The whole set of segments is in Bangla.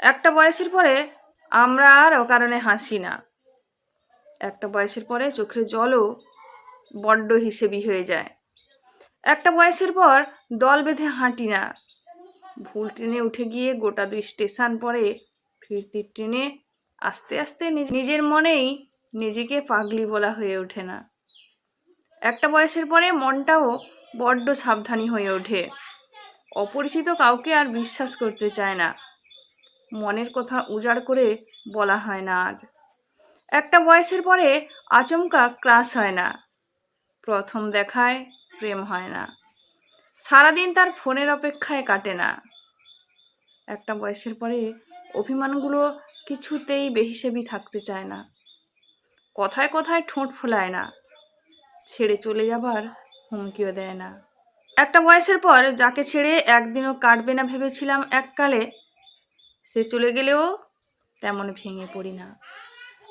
একটা বয়সের পরে আমরা আর ও কারণে হাসি না। একটা বয়সের পরে চোখের জলও বড্ড হিসেবি হয়ে যায়। একটা বয়সের পর দল বেঁধে হাঁটি না। ভুল ট্রেনে উঠে গিয়ে গোটা দুই স্টেশন পরে ফিরতি ট্রেনে আস্তে আস্তে নিজ- নিজের মনেই নিজেকে পাগলি বলা হয়ে ওঠে না। একটা বয়সের পরে মনটাও বড্ড সাবধানী হয়ে ওঠে। অপরিচিত কাউকে আর বিশ্বাস করতে চায় না। মনের কথা উজাড় করে বলা হয় না আর একটা বয়সের পরে আচমকা ক্রাশ হয় না, প্রথম দেখায় প্রেম হয় না। সারাদিন তার ফোনের অপেক্ষায় কাটে না। একটা বয়সের পরে অভিমানগুলো কিছুতেই বেহিসেবি থাকতে চায় না। কথায় কথায় ঠোঁট ফোলায় না, ছেড়ে চলে যাবার হুমকিও দেয় না। একটা বয়সের পর যাকে ছেড়ে একদিনও কাটবে না ভেবেছিলাম এককালে সে চলে গেলেও তেমন ভেঙে পড়ি না।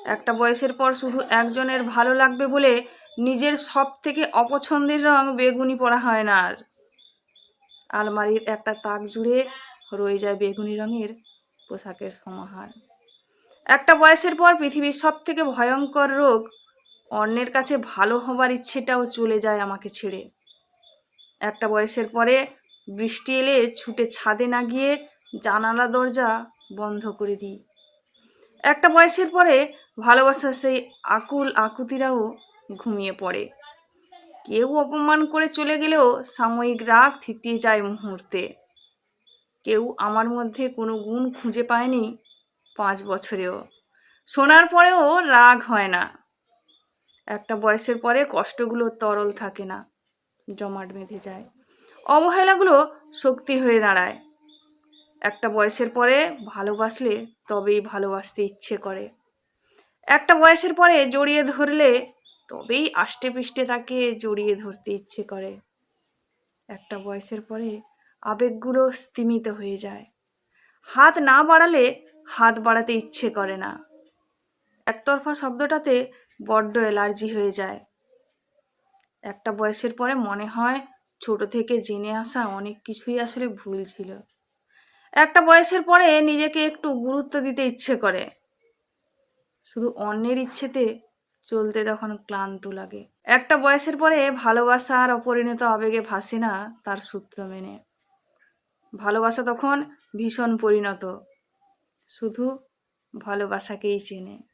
একটা বয়সের পর শুধু একজনের ভালো লাগবে বলে নিজের সব থেকে অপছন্দের রং বেগুনি পরা হয় না আর। আলমারির একটা তাক জুড়ে রয়ে যায় বেগুনি রঙের পোশাকের সমাহার। একটা বয়সের পর পৃথিবীর সব থেকে ভয়ঙ্কর রোগ, অন্যের কাছে ভালো হবার ইচ্ছেটাও চলে যায় আমাকে ছেড়ে। একটা বয়সের পরে বৃষ্টি এলে ছুটে ছাদে না গিয়ে জানালা দরজা বন্ধ করে দিই। একটা বয়সের পরে ভালোবাসার সেই আকুল আকুতিরাও ঘুমিয়ে পড়ে। কেউ অপমান করে চলে গেলেও সাময়িক রাগ থিতিয়ে যায় মুহূর্তে। কেউ আমার মধ্যে কোনো গুণ খুঁজে পায়নি পাঁচ বছরেও। শোনার পরেও রাগ হয় না। একটা বয়সের পরে কষ্টগুলো তরল থাকে না, জমাট বেঁধে যায়। অবহেলাগুলো শক্তি হয়ে দাঁড়ায়। একটা বয়সের পরে ভালোবাসলে তবেই ভালোবাসতে ইচ্ছে করে। একটা বয়সের পরে জড়িয়ে ধরলে তবেই আষ্টে পিষ্টে তাকে জড়িয়ে ধরতে ইচ্ছে করে। একটা বয়সের পরে আবেগগুলো স্তিমিত হয়ে যায়। হাত না বাড়ালে হাত বাড়াতে ইচ্ছে করে না। একতরফা শব্দটাতে বড্ড অ্যালার্জি হয়ে যায়। একটা বয়সের পরে মনে হয় ছোট থেকে জেনে আসা অনেক কিছুই আসলে ভুল ছিল। একটা বয়সের পরে নিজেকে একটু গুরুত্ব দিতে ইচ্ছে করে। শুধু অন্যের ইচ্ছেতে চলতে তখন ক্লান্ত লাগে। একটা বয়সের পরে ভালোবাসা আর অপরিণত আবেগে ভাসে না তার সূত্র মেনে। ভালোবাসা তখন ভীষণ পরিণত। শুধু ভালোবাসাকেই চেনে।